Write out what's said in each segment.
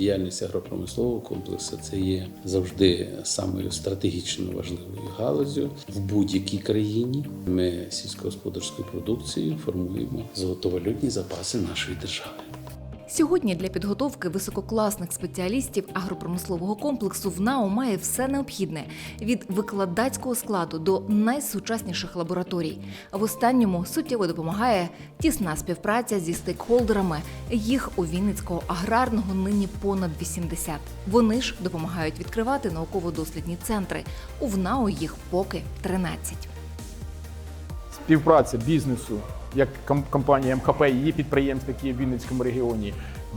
життєдіяльність агропромислового комплексу це є завжди самою стратегічно важливою галузю в будь-якій країні. Ми сільськогосподарською продукцією формуємо золотовалютні запаси нашої держави. Сьогодні для підготовки висококласних спеціалістів агропромислового комплексу в НАО має все необхідне від викладацького складу до найсучасніших лабораторій. В останньому суттєво допомагає тісна співпраця зі стейкхолдерами. Їх у Вінницького аграрного нині понад 80. Вони ж допомагають відкривати науково-дослідні центри. У ВНАО їх поки 13. співпраця бізнесу, як компанія МХП і її підприємств, які є в Вінницькому регіоні,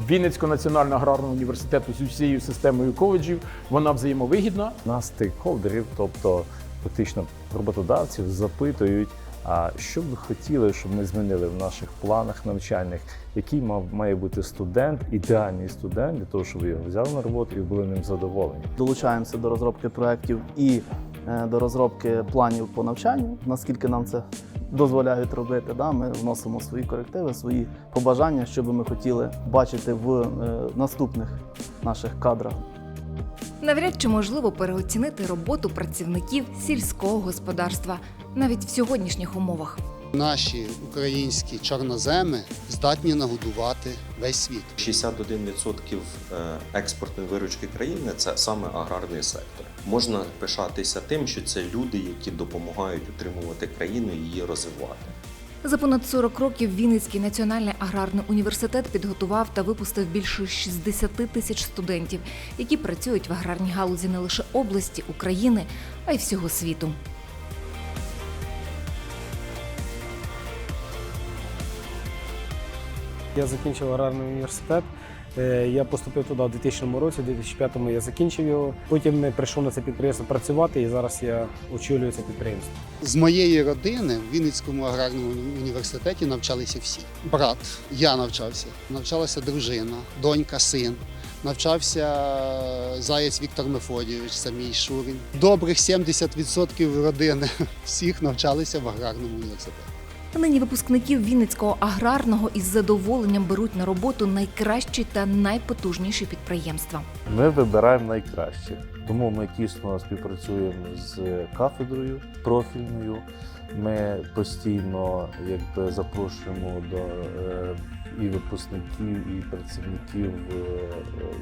Вінницького національного аграрного університету з усією системою коледжів, вона взаємовигідна. Нас стейкхолдерів, тобто фактично роботодавців, запитують, а що б ви хотіли, щоб ми змінили в наших планах навчальних, який мав має бути студент, ідеальний студент для того, щоб ви його взяли на роботу і були ним задоволені. долучаємося до розробки проєктів і е, до розробки планів по навчанню, наскільки нам це дозволяють робити. Да? Ми вносимо свої корективи, свої побажання, що би ми хотіли бачити в е, наступних наших кадрах. Навряд чи можливо переоцінити роботу працівників сільського господарства навіть в сьогоднішніх умовах. Наші українські чорноземи здатні нагодувати весь світ. 61% е, експортної виручки країни це саме аграрний сектор. Можна пишатися тим, що це люди, які допомагають утримувати країну і її розвивати. За понад 40 років Вінницький національний аграрний університет підготував та випустив більше 60 тисяч студентів, які працюють в аграрній галузі не лише області України, а й всього світу. Я закінчив аграрний університет. Е, Я поступив туди в 2000 році, в 2005 я закінчив його. Потім прийшов на це підприємство працювати, і зараз я очолюю це підприємство. З моєї родини в Вінницькому аграрному університеті навчалися всі. Брат, я навчався, навчалася дружина, донька, син. Навчався Заєць Віктор Мефодійович, це мій Шурин. Добрих 70% родини всіх навчалися в аграрному університеті. Нині випускників Вінницького аграрного із задоволенням беруть на роботу найкращі та найпотужніші підприємства. Ми вибираємо найкраще, тому ми тісно співпрацюємо з кафедрою профільною. Ми постійно якби запрошуємо до е, і випускників, і працівників е,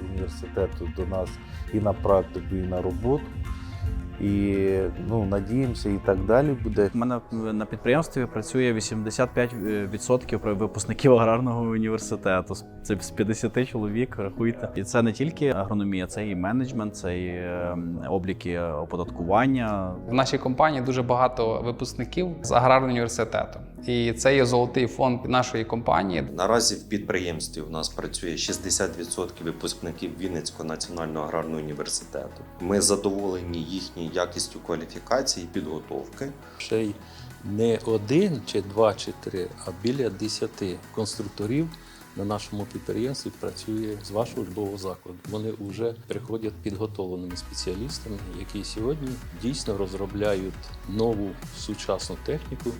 університету до нас і на практику, і на роботу. І ну, надіємося, і так далі буде. У мене на підприємстві працює 85% випускників аграрного університету. Це з 50 чоловік, рахуйте. І це не тільки агрономія, це і менеджмент, це і ем, обліки оподаткування. В нашій компанії дуже багато випускників з аграрного університету. І це є золотий фонд нашої компанії. Наразі в підприємстві у нас працює 60% випускників Вінницького національного аграрного університету. Ми задоволені їхньою якістю кваліфікації і підготовки. ще й не один чи два чи три, а біля десяти конструкторів на нашому підприємстві працює з вашого любого закладу. Вони вже приходять підготовленими спеціалістами, які сьогодні дійсно розробляють нову сучасну техніку,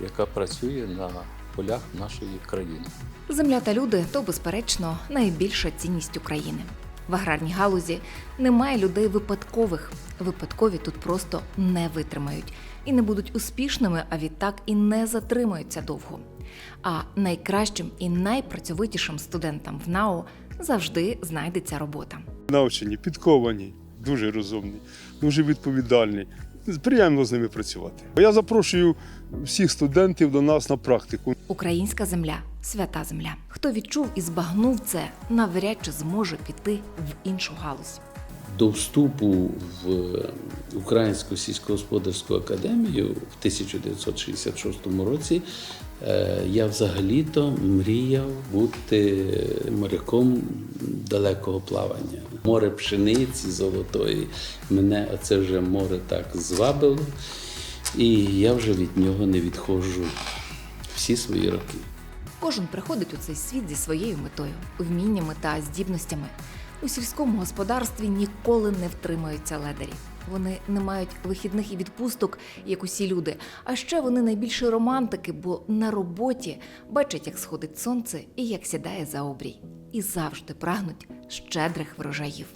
яка працює на полях нашої країни. Земля та люди то, безперечно, найбільша цінність України. В аграрній галузі немає людей випадкових. Випадкові тут просто не витримають і не будуть успішними, а відтак і не затримаються довго. А найкращим і найпрацьовитішим студентам в НАО завжди знайдеться робота. навчені, підковані, дуже розумні, дуже відповідальні. Приємно з ними працювати. Я запрошую всіх студентів до нас на практику. Українська земля свята земля. Хто відчув і збагнув це, навряд чи зможе піти в іншу галузь. До вступу в Українську сільськогосподарську академію в 1966 році е, я взагалі-то мріяв бути моряком далекого плавання. Море пшениці золотої. Мене це вже море так звабило, і я вже від нього не відходжу всі свої роки. Кожен приходить у цей світ зі своєю метою, вміннями та здібностями. У сільському господарстві ніколи не втримаються ледарі. Вони не мають вихідних і відпусток, як усі люди. А ще вони найбільше романтики, бо на роботі бачать, як сходить сонце і як сідає за обрій, і завжди прагнуть щедрих врожаїв.